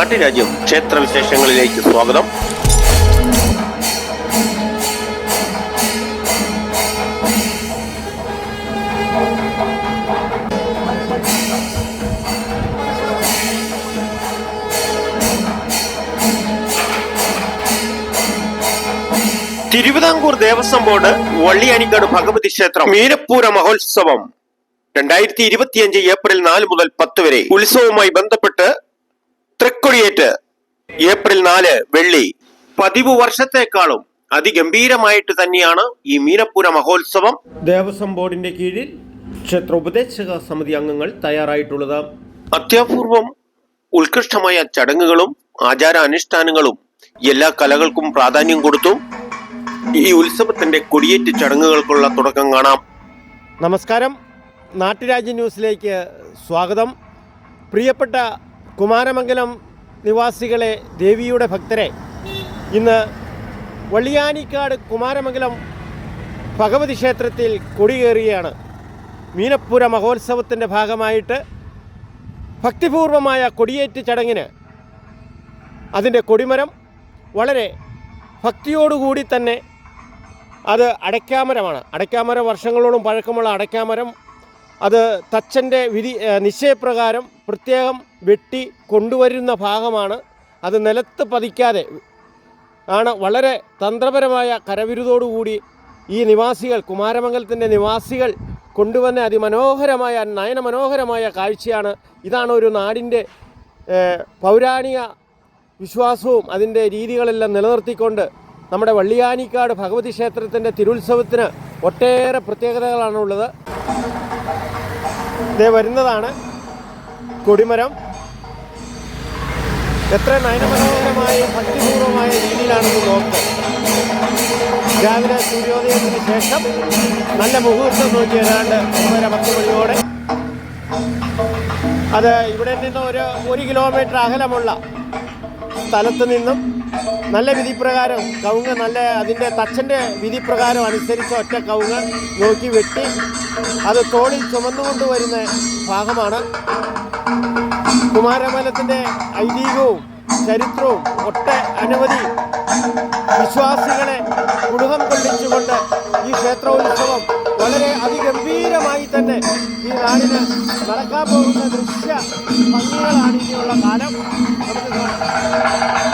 നാട്ടുരാജ്യം ക്ഷേത്രവിശേഷങ്ങളിലേക്ക് സ്വാഗതം. തിരുവിതാംകൂർ ദേവസ്വം ബോർഡ് വള്ളിയാനിക്കാട് ഭഗവതി ക്ഷേത്രം മീനപ്പൂര മഹോത്സവം. രണ്ടായിരത്തി ഇരുപത്തിയഞ്ച് ഏപ്രിൽ നാല് മുതൽ പത്ത് വരെ ഉത്സവവുമായി ബന്ധപ്പെട്ട് തൃക്കൊടിയേറ്റ്. ഏപ്രിൽ നാല് വെള്ളി. പതിവ് വർഷത്തെക്കാളും അതിഗംഭീരമായിട്ട് തന്നെയാണ് ഈ മീനപ്പുര മഹോത്സവം. ദേവസ്വം ബോർഡിന്റെ കീഴിൽ ക്ഷേത്ര ഉപദേശക സമിതി അംഗങ്ങൾ തയ്യാറായിട്ടുള്ളത്. അത്യപൂർവം ഉത്കൃഷ്ടമായ ചടങ്ങുകളും ആചാര അനുഷ്ഠാനങ്ങളും എല്ലാ കലകൾക്കും പ്രാധാന്യം കൊടുത്തു ഈ ഉത്സവത്തിന്റെ കൊടിയേറ്റ് ചടങ്ങുകൾക്കുള്ള തുടക്കം കാണാം. നമസ്കാരം. നാട്ടുരാജ്യ ന്യൂസിലേക്ക് സ്വാഗതം. പ്രിയപ്പെട്ട കുമാരമംഗലം നിവാസികളെ ദേവിയുടെ ഭക്തരെ ഇന്ന് വള്ളിയാനിക്കാട് കുമാരമംഗലം ഭഗവതി ക്ഷേത്രത്തിൽ കൊടിയേറുകയാണ് മീനപ്പുര മഹോത്സവത്തിന്റെ ഭാഗമായിട്ട് ഭക്തിപൂർവമായ കൊടിയേറ്റ് ചടങ്ങിന് അതിന്റെ കൊടിമരം വളരെ ഭക്തിയോടുകൂടി തന്നെ അത് അടയ്ക്കാമരമാണ്. അടയ്ക്കാമരം വർഷങ്ങളോളം പഴക്കമുള്ള അടയ്ക്കാമരം അത് തച്ചന്റെ വിധി നിശ്ചയപ്രകാരം പ്രത്യേകം വെട്ടി കൊണ്ടുവരുന്ന ഭാഗമാണ്. അത് നിലത്ത് പതിക്കാതെ ആണ് വളരെ തന്ത്രപരമായ കരവിരുതോടുകൂടി ഈ നിവാസികൾ കുമാരമംഗലത്തിന്റെ നിവാസികൾ കൊണ്ടുവന്ന അതിമനോഹരമായ നയനമനോഹരമായ കാഴ്ചയാണ്. ഇതാണ് ഒരു നാടിന്റെ പൗരാണിക വിശ്വാസവും അതിന്റെ രീതികളെല്ലാം നിലനിർത്തിക്കൊണ്ട് നമ്മുടെ വള്ളിയാനിക്കാട് ഭഗവതി ക്ഷേത്രത്തിന്റെ തിരുത്സവത്തിന് ഒട്ടേറെ പ്രത്യേകതകളാണുള്ളത്. ഇതേ വരുന്നതാണ് കൊടിമരം. എത്ര നയനമനോഹരമായ ഭക്തിപൂർവമായ രീതിയിലാണെന്ന് നോക്കുക. രാവിലെ സൂര്യോദയത്തിന് ശേഷം നല്ല മുഹൂർത്തം നോക്കി ഏതാണ്ട് ഒന്നര അത് ഇവിടെ നിന്ന് ഒരു ഒരു കിലോമീറ്റർ അകലമുള്ള സ്ഥലത്ത് നിന്നും നല്ല വിധിപ്രകാരം കവുങ്ങ് നല്ല അതിന്റെ തച്ചന്റെ വിധിപ്രകാരം അനുസരിച്ച് ഒറ്റ കവുങ്ങ് നോക്കി വെട്ടി അത് തോളിൽ ചുമന്നുകൊണ്ട് വരുന്ന ഭാഗമാണ്. കുമാരമലത്തിന്റെ ഐതിഹ്യവും ചരിത്രവും ഒട്ട അനവധി വിശ്വാസികളെ കുടുംബം കൊണ്ടിച്ചുകൊണ്ട് ഈ ക്ഷേത്രോത്സവം വളരെ അതിഗംഭീരമായി തന്നെ ഈ നാടിന് നടക്കാൻ പോകുന്ന ദൃശ്യ ഭംഗികളാണ് ഇനിയുള്ള കാലം. നമുക്ക്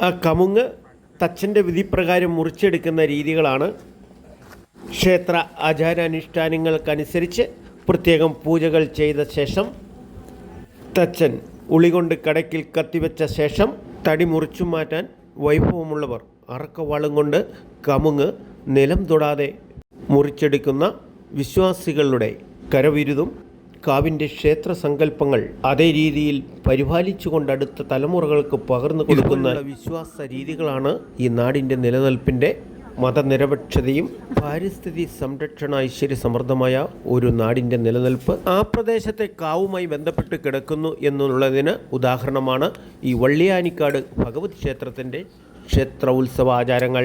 ആ കമുങ്ങ് തച്ചന്റെ വിധിപ്രകാരം മുറിച്ചെടുക്കുന്ന രീതികളാണ് ക്ഷേത്ര ആചാരാനുഷ്ഠാനങ്ങൾക്കനുസരിച്ച് പ്രത്യേകം പൂജകൾ ചെയ്ത ശേഷം തച്ചൻ ഉളികൊണ്ട് കടക്കിൽ കത്തിവെച്ച ശേഷം തടി മുറിച്ചു മാറ്റാൻ വൈഭവമുള്ളവർ അറക്കവാളും കൊണ്ട് കമുങ്ങ് നിലം തൊടാതെ മുറിച്ചെടുക്കുന്ന വിശ്വാസികളുടെ കരവിരുതും കാവിന്റെ ക്ഷേത്ര സങ്കല്പങ്ങൾ അതേ രീതിയിൽ പരിപാലിച്ചുകൊണ്ട് അടുത്ത തലമുറകൾക്ക് പകർന്നു കൊടുക്കുന്ന വിശ്വാസ രീതികളാണ് ഈ നാടിന്റെ നിലനിൽപ്പിന്റെ മതനിരപക്ഷതയും പാരിസ്ഥിതി സംരക്ഷണ ഐശ്വര്യ സമൃദ്ധമായ ഒരു നാടിന്റെ നിലനിൽപ്പ് ആ പ്രദേശത്തെ കാവുമായി ബന്ധപ്പെട്ട് കിടക്കുന്നു എന്നുള്ളതിന് ഉദാഹരണമാണ് ഈ വള്ളിയാനിക്കാട് ഭഗവത് ക്ഷേത്രത്തിന്റെ ക്ഷേത്ര ഉത്സവാചാരങ്ങൾ.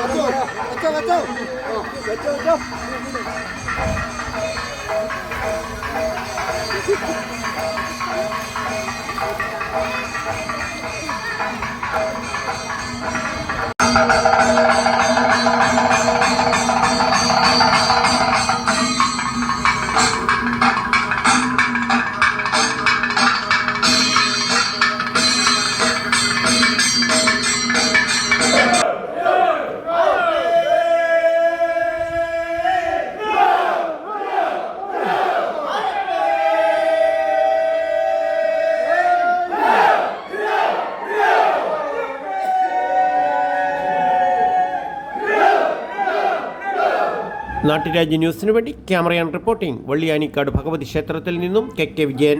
വെച്ചോ വെച്ചോ വെച്ചോ വെച്ചോ നാട്ടുരാജ്യ ന്യൂസിനു വേണ്ടി ക്യാമറയാൻ റിപ്പോർട്ടിംഗ്. വള്ളിയാനിക്കാട് ഭഗവതി ക്ഷേത്രത്തിൽ നിന്നും കെ കെ വിജയൻ